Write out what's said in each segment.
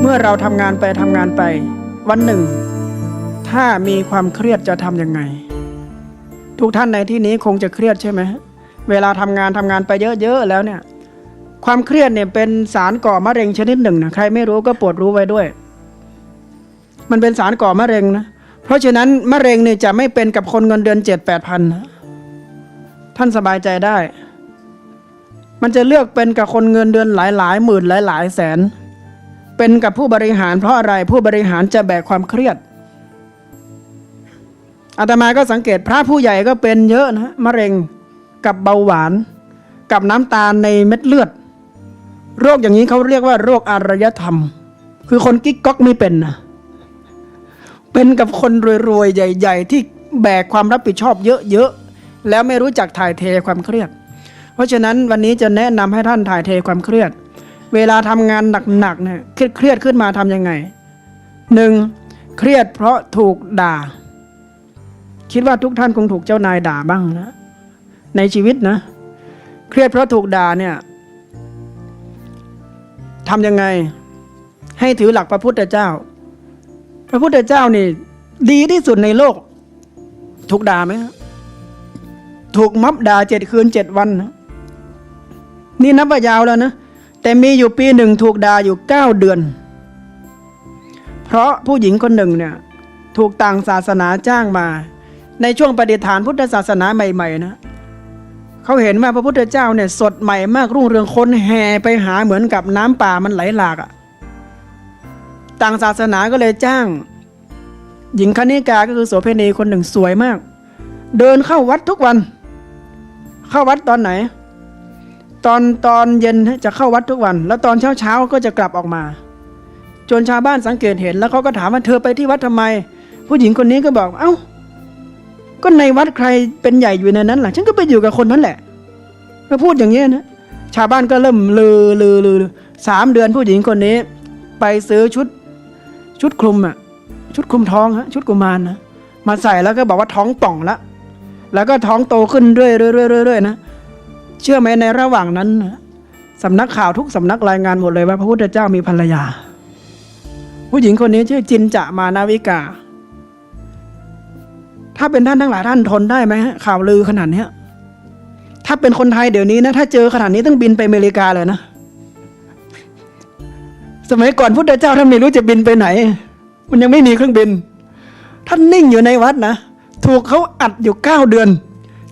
เมื่อเราทำงานไปทำงานไป วันหนึ่ง ถ้ามีความเครียดจะทำยังไง ทุกท่านในที่นี้คงจะเครียดใช่ไหมเวลาทำงานทำงานไปเยอะๆแล้วเนี่ย ความเครียดเนี่ยเป็นสารก่อมะเร็งชนิดหนึ่งนะใครไม่รู้ก็ปรดรู้ไว้ด้วย มันเป็นสารก่อมะเร็งนะ เพราะฉะนั้นมะเร็งเนี่ยจะไม่เป็นกับคนเงินเดือนเจ็ดแปดพันท่านสบายใจได้ มันจะเลือกเป็นกับคนเงินเดือนหลายหลายหมื่นหลายหลายแสน เป็นกับผู้บริหารเพราะอะไรผู้บริหารจะแบกความเครียดอาตมาก็สังเกตพระผู้ใหญ่ก็เป็นเยอะนะมะเร็งกับเบาหวาน กับน้ำตาลในเม็ดเลือด โรคอย่างนี้เขาเรียกว่าโรคอารยธรรม คือคนกิ๊กก๊อกไม่เป็นนะ เป็นกับคนรวยๆ ใหญ่ ๆ ที่แบกความรับผิดชอบเยอะๆ แล้วไม่รู้จักถ่ายเทความเครียด เพราะฉะนั้นวันนี้จะแนะนำให้ท่านถ่ายเทความเครียด เวลาทำงานหนักๆเนี่ยเครียดขึ้นมาทำยังไงหนึ่งเครียดเพราะถูกด่า คิดว่าทุกท่านคงถูกเจ้านายด่าบ้างนะในชีวิตนะ เครียดเพราะถูกด่าเนี่ยทำยังไง ให้ถือหลักพระพุทธเจ้า ระพุทธเจ้านี่ดีที่สุดในโลก ถูกด่าไหมถูกมับด่าเจ็ดคืนเจ็ดวันนะนี่นับว่ายาวแล้วนะ แต่มีอยู่ปีหนึ่งถูกด่าอยู่เก้าเดือน เพราะผู้หญิงคนหนึ่งเนี่ย ถูกต่างศาสนาจ้างมา ในช่วงปฏิฐานพุทธศาสนาใหม่ ๆ นะเขาเห็นว่าพระพุทธเจ้าเนี่ย สดใหม่มากรุ่งเรืองคนแห่ไปหาเหมือนกับน้ำป่ามันไหลหลากอะ่ะ ต่างศาสนาก็เลยจ้าง หญิงคณิกาก็คือโสเพณีคนหนึ่งสวยมาก เดินเข้าวัดทุกวัน เข้าวัดตอนไหน ตอนตอนเย็นจะเข้าวัดทุกวัน แล้วตอนเช้าเช้าก็จะกลับออกมา จนชาวบ้านสังเกตเห็น แล้วเขาก็ถามว่าเธอไปที่วัดทำไม ผู้หญิงคนนี้ก็บอก เอ้า ก็ในวัดใครเป็นใหญ่อยู่ในนั้นล่ะฉันก็ไปอยู่กับคนนั้นแหละก็พูดอย่างนี้นะชาวบ้านก็เริ่มลือลือลือสามเดือนผู้หญิงคนนี้ ไปซื้อชุด ชุดคลุมอะชุดคลุมท้องฮะชุดกุมารนะมาใส่แล้วก็บอกว่าท้องป่องละแล้วก็ท้องโตขึ้นเรื่อยๆๆๆนะเชื่อไหมในระหว่างนั้นสำนักข่าวทุกสำนักรายงานหมดเลยว่าพระพุทธเจ้ามีภรรยา ผู้หญิงคนนี้ชื่อจินจะมานาวิกา ถ้าเป็นท่านทั้งหลายท่านทนได้ไหมฮะข่าวลือขนาดนี้ถ้าเป็นคนไทยเดี๋ยวนี้นะถ้าเจอขนาดนี้ต้องบินไปอเมริกาเลยนะ สมัยก่อนพุทธเจ้าท่านไม่รู้จะบินไปไหน มันยังไม่มีเครื่องบิน ท่านนิ่งอยู่ในวัดนะ ถูกเขาอัดอยู่เก้าเดือน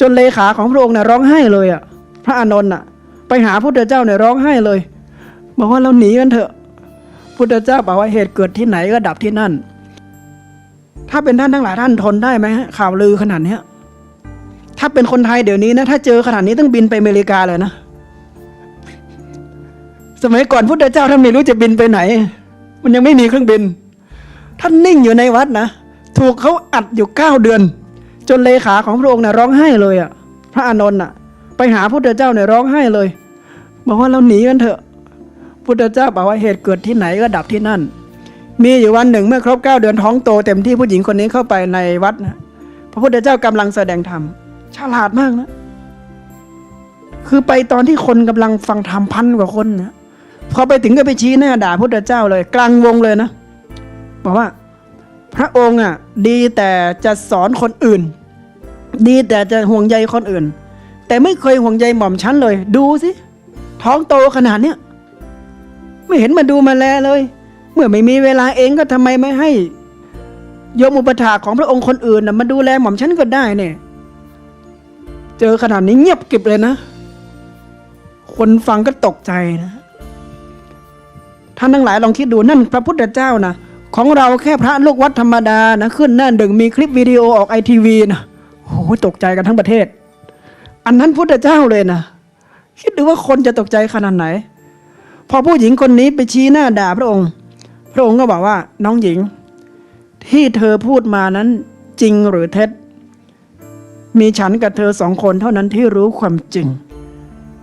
จนเลขาของพระองค์เนี่ยร้องไห้เลยอะ่ะ พระอานนท์อะ ไปหาพุทธเจ้าเนี่ยร้องไห้เลย บอกว่าเราหนีกันเถอะ พุทธเจ้าบอกว่าเหตุเกิดที่ไหนก็ดับที่นั่น ถ้าเป็นท่านทั้งหลายท่านทนได้ไหมข่าวลือขนาดเนี้ยถ้าเป็นคนไทยเดี๋ยวนี้นะถ้าเจอขนาดนี้ต้องบินไปอเมริกาเลยนะ สมัยก่อนพุทธเจ้าท่านไม่รู้จะบินไปไหน มันยังไม่มีเครื่องบิน ท่านนิ่งอยู่ในวัดนะ ถูกเขาอัดอยู่เก้าเดือน จนเลขาของพระองค์เนี่ยร้องไห้เลยอะ่ะ พระอานนท์อะ ไปหาพุทธเจ้าเนี่ยร้องไห้เลย บอกว่าเราหนีกันเถอะ พุทธเจ้าบอกว่าเหตุเกิดที่ไหนก็ดับที่นั่น มีอยู่วันหนึ่งเมื่อครบเก้าเดือนท้องโตเต็มที่ผู้หญิงคนนี้เข้าไปในวัดนะพระพุทธเจ้ากำลังแสดงธรรมฉลาดมากนะ คือไปตอนที่คนกำลังฟังธรรมพันกว่าคนนะ พอไปถึงก็ไปชี้หน้าด่าพุทธเจ้าเลย กลางวงเลยนะ บอกว่า พระองค์อะ ดีแต่จะสอนคนอื่น ดีแต่จะห่วงใยคนอื่น แต่ไม่เคยห่วงใยหม่อมฉันเลย ดูสิท้องโตขนาดเนี้ยไม่เห็นมาดูมาแลเลย เมื่อไม่มีเวลาเองก็ทำไมไม่ให้โยมอุปถาของพระองค์คนอื่นนะมาดูแลหม่อมฉันก็ได้เนี่ย เจอขนาดนี้เงียบกิบเลยนะ คนฟังก็ตกใจนะ ท่านทั้งหลายลองคิดดูนั่นพระพุทธเจ้านะของเราแค่พระลูกวัดธรรมดานะขึ้นหน้าหนึ่งมีคลิปวิดีโอออกไอทีวีนะโอ้โหตกใจกันทั้งประเทศ อันนั้นพุทธเจ้าเลยนะคิดดูว่าคนจะตกใจขนาดไหน พอผู้หญิงคนนี้ไปชี้หน้าด่าพระองค์ พระองค์ก็บอกว่าน้องหญิง ที่เธอพูดมานั้นจริงหรือเท็จ มีฉันกับเธอสองคนเท่านั้นที่รู้ความจริง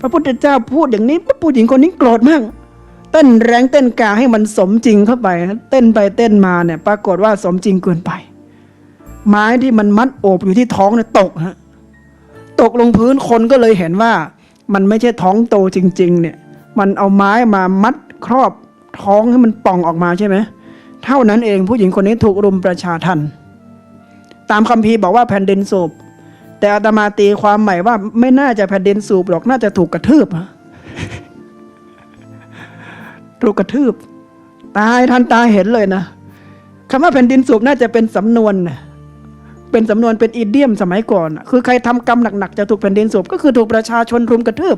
พระพุทธเจ้าพูดอย่างนี้ผู้หญิงคนนี้โกรธมาก ต้นแรงเต้นกาให้มันสมจริงเข้าไป เต้นไปเต้นมาเนี่ยปรากฏว่าสมจริงเกินไป ไม้ที่มันมัดโอบอยู่ที่ท้องเนี่ยตกฮะตกลงพื้นคนก็เลยเห็นว่า มันไม่ใช่ท้องโตจริง ๆ เนี่ย มันเอาไม้มามัดครอบท้องให้มันป่องออกมาใช่ไหมเท่านั้นเองผู้หญิงคนนี้ถูกรุมประชาทันตามคัมภีร์บอกว่าแผ่นดินสูบแต่อาตมาตีความใหม่ว่าไม่น่าจะแผ่นดินสูบหรอกน่าจะถูกกระทืบฮะ ถูกกระทืบ ตายทันตาเห็นเลยนะคำว่าแผ่นดินสูบน่าจะเป็นสำนวนเป็นสำนวนเป็นอีเดียมสมัยก่อน คือใครทำกรรมหนักๆจะถูกแผ่นดินสูบก็คือถูกประชาชนรุมกระทืบ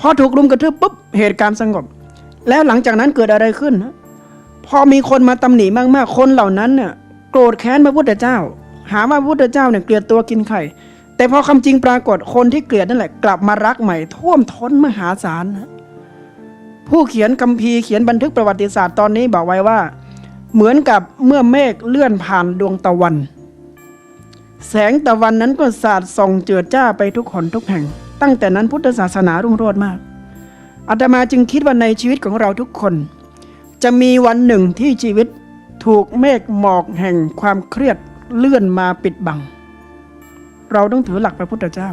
พอถูกรุมกระทืบปุ๊บเหตุการณ์สงบ แล้วหลังจากนั้นเกิดอะไรขึ้นพอมีคนมาตำหนิมากๆ คนเหล่านั้นเนี่ยโกรธแค้นพระพุทธเจ้า หาว่าพระพุทธเจ้าเนี่ยเกลียดตัวกินไข่ แต่พอคำจริงปรากฏคนที่เกลียดนั่นแหละ กลับมารักใหม่ท่วมท้นมหาศาลนะ ผู้เขียนคัมภีร์เขียนบันทึกประวัติศาสตร์ตอนนี้บอกไว้ว่า เหมือนกับเมื่อเมฆเลื่อนผ่านดวงตะวัน แสงตะวันนั้นก็สาดส่องเจิดจ้าไปทุกคนทุกแห่ง ตั้งแต่นั้นพุทธศาสนารุ่งโรจน์มากอาตมาจึงคิดว่าในชีวิตของเราทุกคน จะมีวันหนึ่งที่ชีวิตถูกเมฆหมอกแห่งความเครียดเลื่อนมาปิดบัง เราต้องถือหลักพระพุทธเจ้า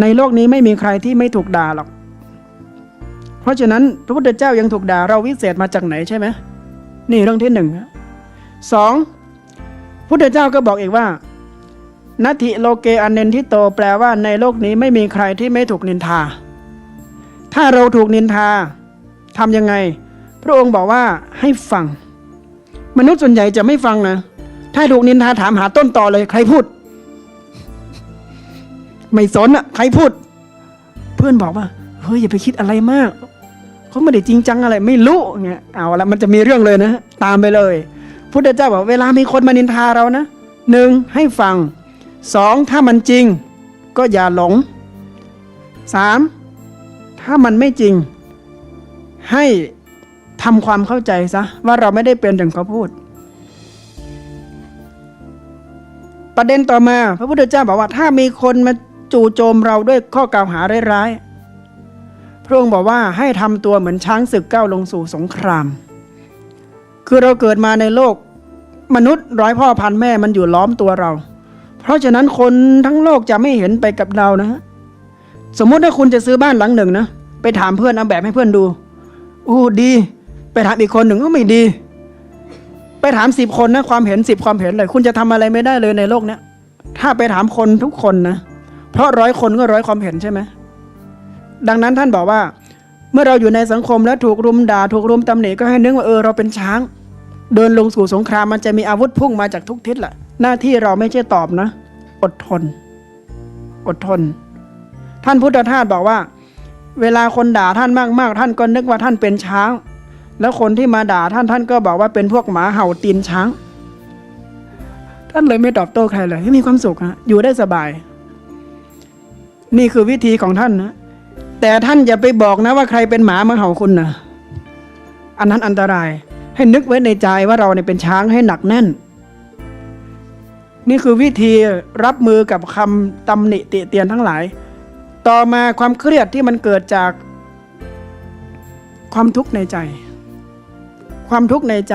ในโลกนี้ไม่มีใครที่ไม่ถูกด่าหรอก ราะฉะนั้นพระพุทธเจ้ายังถูกด่าเราวิเศษมาจากไหนใช่ไหมนี่เรื่องที่หนึ่งสองพุทธเจ้าก็บอกอีกว่านัตถิโลเกอันเนนทิโตแปลว่าในโลกนี้ไม่มีใครที่ไม่ถูกนินทา ถ้าเราถูกนินทาทำยังไง พระองค์บอกว่าให้ฟัง มนุษย์ส่วนใหญ่จะไม่ฟังนะ ถ้าถูกนินทาถามหาต้นต่อเลย ใครพูด ไม่สนอะใครพูด เพื่อนบอกว่าเฮ้ยอย่าไปคิดอะไรมาก เขาไม่ได้จริงจังอะไรไม่รู้เงี้ยเอาละมันจะมีเรื่องเลยนะตามไปเลยพุทธเจ้าบอกเวลามีคนมานินทาเรานะหนึ่งให้ฟังสองถ้ามันจริงก็อย่าหลงสามถ้ามันไม่จริง ให้ทำความเข้าใจซะว่าเราไม่ได้เป็นอย่างเขาพูด ประเด็นต่อมา พระพุทธเจ้าบอกว่าถ้ามีคนมาจู่โจมเราด้วยข้อกล่าวหาร้ายๆ ระองค์บอกว่าให้ทำตัวเหมือนช้างศึกก้าวลงสู่สงคราม คือเราเกิดมาในโลก มนุษย์ร้อยพ่อพันแม่มันอยู่ล้อมตัวเรา เพราะฉะนั้นคนทั้งโลกจะไม่เห็นไปกับเรานะสมมุติถ้าคุณจะซื้อบ้านหลังหนึ่งนะไปถามเพื่อนเอาแบบให้เพื่อนดูอู้ดี ไปถามอีกคนหนึ่งก็ไม่ดี ไปถามสิบคนนะความเห็นสิบความเห็นเลย คุณจะทำอะไรไม่ได้เลยในโลกเนี้ยถ้าไปถามคนทุกคนนะเพราะร้อยคนก็ร้อยความเห็นใช่ไหม ดังนั้นท่านบอกว่า เมื่อเราอยู่ในสังคมแล้วถูกรุมด่าถูกรุมตำหนิก็ให้นึกว่าเออเราเป็นช้าง เดินลงสู่สงครามมันจะมีอาวุธพุ่งมาจากทุกทิศแหละหน้าที่เราไม่ใช่ตอบนะ อดทน อดทน ท่านพุทธทาสบอกว่า เวลาคนด่าท่านมากๆ ท่านก็นึกว่าท่านเป็นช้าง แล้วคนที่มาด่าท่านท่านก็บอกว่าเป็นพวกหมาเห่าตีนช้าง ท่านเลยไม่ตอบโต้ใครเลยให้มีความสุขฮะอยู่ได้สบาย นี่คือวิธีของท่านนะ แต่ท่านอย่าไปบอกนะว่าใครเป็นหมามาเห่าคุณนะอันนั้นอันตราย ให้นึกไว้ในใจว่าเราเนี่ยเป็นช้างให้หนักแน่น นี่คือวิธีรับมือกับคำตำหนิติเตียนทั้งหลาย ต่อมาความเครียดที่มันเกิดจากความทุกข์ในใจ ความทุกข์ในใจ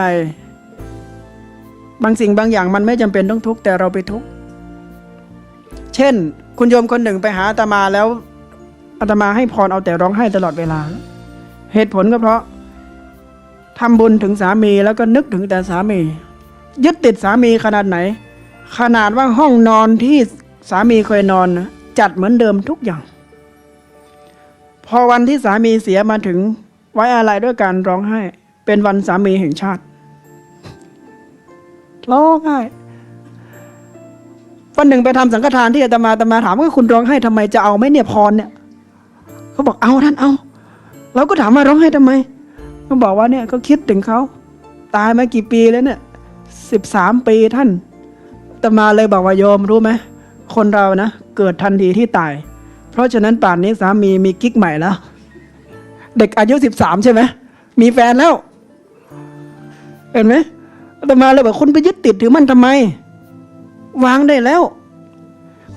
บางสิ่งบางอย่างมันไม่จำเป็นต้องทุกข์แต่เราไปทุกข์ เช่น คุณโยมคนหนึ่งไปหาอามาแล้ว อาตมาให้พรเอาแต่ร้องไห้ตลอดเวลา เหตุผลก็เพราะทำบุญถึงสามีแล้วก็นึกถึงแต่สามี ยึดติดสามีขนาดไหน ขนาดว่าห้องนอนที่สามีเคยนอน จัดเหมือนเดิมทุกอย่าง พอวันที่สามีเสียมาถึงไว้อะไรด้วยการร้องไห้ เป็นวันสามีแห่งชาติร้องไห้วันหนึ่งไปทำสังฆทานที่อาตมาอาตมาถามว่าคุณร้องไห้ทำไมจะเอาไหมเนี่ยพรเนี่ย เขาบอกเอาท่านเอา เราก็ถามว่าร้องไห้ทำไมเขาบอกว่าเนี่ยเขาคิดถึงเขาตายมากี่ปีแล้วเนี่ยสิบสามปีท่านตมาเลยบอกว่าโยมรู้ไหมคนเรานะเกิดทันทีที่ตาย เพราะฉะนั้นป่านนี้สามีมีกิ๊กใหม่แล้ว เด็กอายุสิบสามใช่ไหมมีแฟนแล้ว เห็นไหมตมาเลยบอกคุณไปยึดติดถือมันทำไม วางได้แล้ว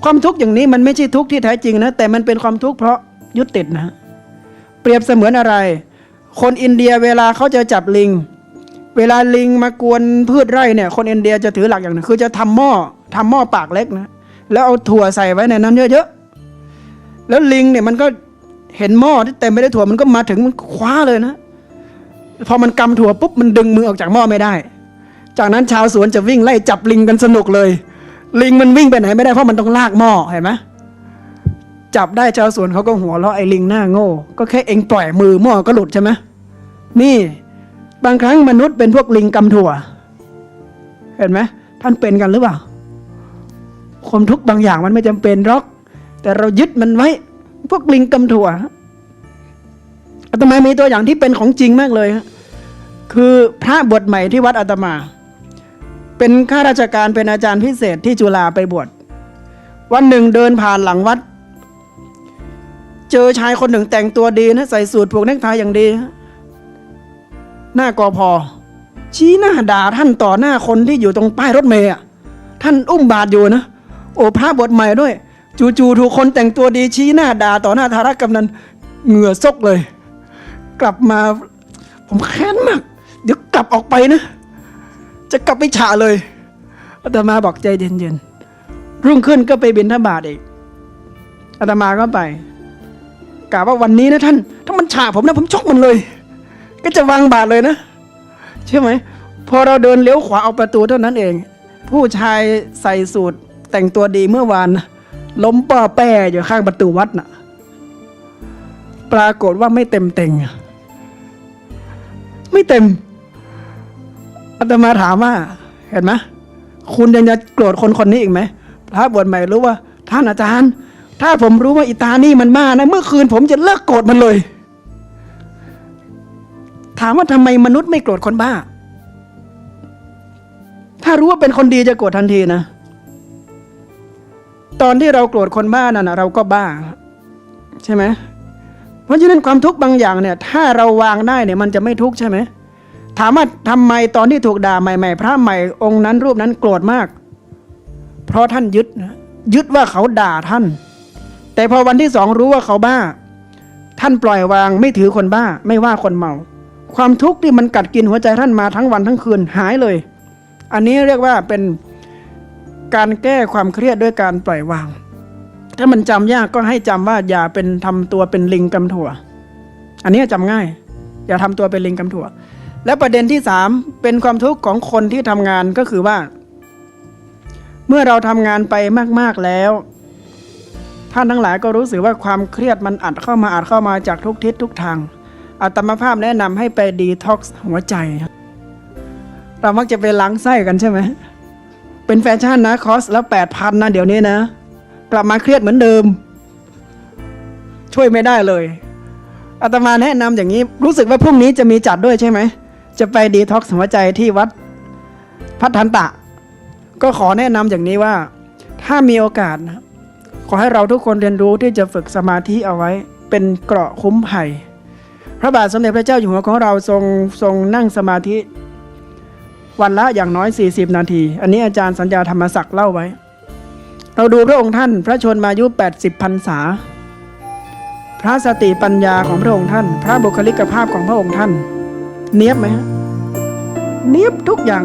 ความทุกข์อย่างนี้มันไม่ใช่ทุกข์ที่แท้จริงนะแต่มันเป็นความทุกข์เพราะ ยึดติดนะ เปรียบเสมือนอะไร คนอินเดียเวลาเขาจะจับลิง เวลาลิงมากวนพืชไร่เนี่ย คนอินเดียจะถือหลักอย่างนึงคือจะทำหม้อทำหม้อปากเล็กนะแล้วเอาถั่วใส่ไว้ในนั้นเยอะๆแล้วลิงเนี่ยมันก็เห็นหม้อที่เต็มไปด้วยถั่วมันก็มาถึงมันคว้าเลยนะพอมันกำถั่วปุ๊บมันดึงมือออกจากหม้อไม่ได้ จากนั้นชาวสวนจะวิ่งไล่จับลิงกันสนุกเลย ลิงมันวิ่งไปไหนไม่ได้เพราะมันต้องลากหม้อเห็นไหม จับได้ชาวสวนเขาก็หัวเราะไอ้ลิงหน้าโง่ ก็แค่เองปล่อยมือหม้อก็หลุดใช่ไหมนี่ บางครั้งมนุษย์เป็นพวกลิงกำถั่ว เห็นไหมท่านเป็นกันหรือเปล่าความทุกข์บางอย่างมันไม่จำเป็นหรอก แต่เรายึดมันไว้ พวกลิงกำถั่วอาตมามีตัวอย่างที่เป็นของจริงมากเลยคือพระบวชใหม่ที่วัดอาตมา เป็นข้าราชการเป็นอาจารย์พิเศษที่จุฬาไปบวชวันหนึ่งเดินผ่านหลังวัด เจอชายคนหนึ่งแต่งตัวดีนะใส่สูทผูกเนคไทอย่างดีฮะหน้ากอพอ ชี้หน้าด่าท่านต่อหน้าคนที่อยู่ตรงป้ายรถเมย์อะท่านอุ้มบาทอยู่นะ โอ้พระบทใหม่ด้วย จู่ๆถูกคนแต่งตัวดีชี้หน้าด่าต่อหน้าธารกำนันเหงื่อซกเลย กลับมา ผมแค้นมาก เดี๋ยวกลับออกไปนะ จะกลับไปฉะเลยอาตมาบอกใจเย็นๆรุ่งขึ้นก็ไปบินทบาทอีกอาตมาก็ไป กล่าวว่าวันนี้นะท่าน ถ้ามันฉะผมนะผมชกมันเลย ก็จะวางบาทเลยนะใช่ไหมพอเราเดินเลี้ยวขวาเอาประตูเท่านั้นเอง ผู้ชายใส่สูทแต่งตัวดีเมื่อวานล้มป้อแป้อยู่ข้างประตูวัดน่ะ ปรากฏว่าไม่เต็มเต็งไม่เต็มอาตมาถามว่า เห็นไหมคุณยังจะโกรธคนคนนี้อีกไหมพระบวชใหม่รู้ว่า ท่านอาจารย์ ถ้าผมรู้ว่าอิตานี่มันบ้านะ เมื่อคืนผมจะเลิกโกรธมันเลย ถามว่าทำไมมนุษย์ไม่โกรธคนบ้า ถ้ารู้ว่าเป็นคนดีจะโกรธทันทีนะ ตอนที่เราโกรธคนบ้านั่นนะเราก็บ้า ใช่ไหมเพราะฉะนั้นความทุกข์บางอย่างเนี่ย ถ้าเราวางได้เนี่ย มันจะไม่ทุกข์ใช่ไหมถามว่าทำไมตอนที่ถูกด่าใหม่ๆ พระใหม่องค์นั้นรูปนั้นโกรธมาก เพราะท่านยึดนะยึดว่าเขาด่าท่าน แต่พอวันที่สองรู้ว่าเขาบ้า ท่านปล่อยวางไม่ถือคนบ้า ไม่ว่าคนเมา ความทุกข์ที่มันกัดกินหัวใจท่านมาทั้งวันทั้งคืนหายเลย อันนี้เรียกว่าเป็นการแก้ความเครียดด้วยการปล่อยวาง ถ้ามันจำยากก็ให้จำว่าอย่าเป็นทำตัวเป็นลิงกำถั่ว อันนี้จำง่าย อย่าทำตัวเป็นลิงกำถั่ว และประเด็นที่สามเป็นความทุกข์ของคนที่ทำงานก็คือว่า เมื่อเราทำงานไปมาก ๆแล้ว ท่านทั้งหลายก็รู้สึกว่าความเครียดมันอัดเข้ามาอัดเข้ามาจากทุกทิศทุกทางอาตมาภาพแนะนำให้ไปดีท็อกซ์หัวใจ เรามักจะไปล้างไส้กันใช่ไหม เป็นแฟชั่นนะคอสแล้วแปดพันนะเดี๋ยวนี้นะ กลับมาเครียดเหมือนเดิม ช่วยไม่ได้เลยอาตมาแนะนำอย่างนี้ รู้สึกว่าพรุ่งนี้จะมีจัดด้วยใช่ไหม จะไปดีท็อกซ์หัวใจที่วัดพัฒนตะ ก็ขอแนะนำอย่างนี้ว่า ถ้ามีโอกาสนะ ขอให้เราทุกคนเรียนรู้ที่จะฝึกสมาธิเอาไว้ เป็นเกราะคุ้มภัย พระบาทสมเด็จพระเจ้าอยู่หัวของเราทรงทรงนั่งสมาธิ วันละอย่างน้อย 40 นาที อันนี้อาจารย์สัญญาธรรมศักดิ์เล่าไว้ เราดูพระองค์ท่านพระชนมายุ 80พรรษา พระสติปัญญาของพระองค์ท่าน พระบุคลิกภาพของพระองค์ท่าน เนียบไหมฮะเนียบทุกอย่าง